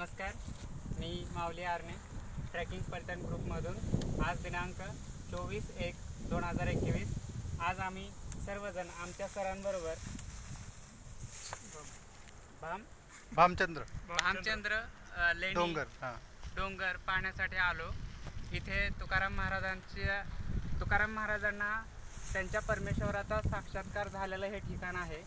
नमस्कार. मी माऊली आरणे ट्रॅकिंग पर्यटन ग्रुपमधून आज दिनांक चोवीस एक दोन हजार एकवीस. आज आम्ही सर्वजण आमच्या सरांबरोबर भाम भामचंद्र. भामचंद्र लेणी डोंगर हां. डोंगर पाहण्यासाठी आलो. इथे तुकाराम महाराजांच्या तुकाराम महाराजांना त्यांच्या परमेश्वराचा साक्षात्कार झालेलं हे ठिकाण आहे.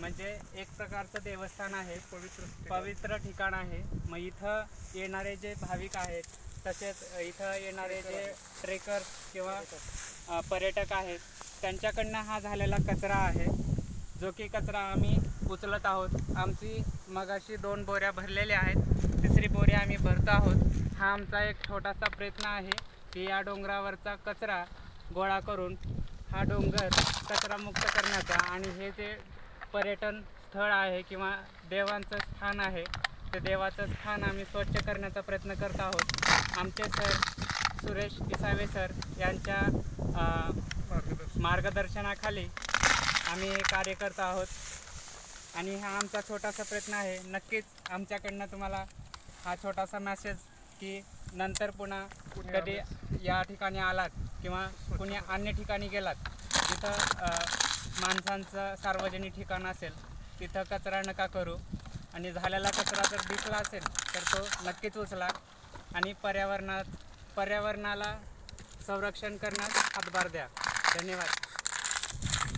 म्हणजे एक प्रकारचं देवस्थान आहे. पवित्र पवित्र ठिकाण आहे. मग इथं येणारे जे भाविक आहेत तसेच इथं येणारे जे ट्रेकर किंवा पर्यटक आहेत त्यांच्याकडनं हा झालेला कचरा आहे. जो की कचरा आम्ही उचलत आहोत. आमची मगाशी दोन बोऱ्या भरलेल्या आहेत. तिसरी बोरी आम्ही भरतो आहोत. हा आमचा एक छोटासा प्रयत्न आहे की या डोंगरावरचा कचरा गोळा करून हा डोंगर कचरामुक्त करण्याचा आणि हे जे पर्यटन स्थळ आहे किंवा देवांचं स्थान आहे ते देवाचं स्थान आम्ही स्वच्छ करण्याचा प्रयत्न करत आहोत. आमचे सर सुरेश इसावे सर यांच्या मार्गदर्शनाखाली आम्ही हे कार्य करत आहोत. आणि हा आमचा छोटासा प्रयत्न आहे. नक्कीच आमच्याकडनं तुम्हाला हा छोटासा मेसेज की नंतर पुन्हा कधी या ठिकाणी आलात किंवा कुणी अन्य ठिकाणी गेलात जिथं माणसांचं सार्वजनिक ठिकाण असेल तिथं कचरा नका करू. आणि झालेला कचरा जर दिसला असेल तर तो नक्कीच उचला. आणि पर्यावरणात पर्यावरणाला संरक्षण करण्यास हातभार द्या. धन्यवाद.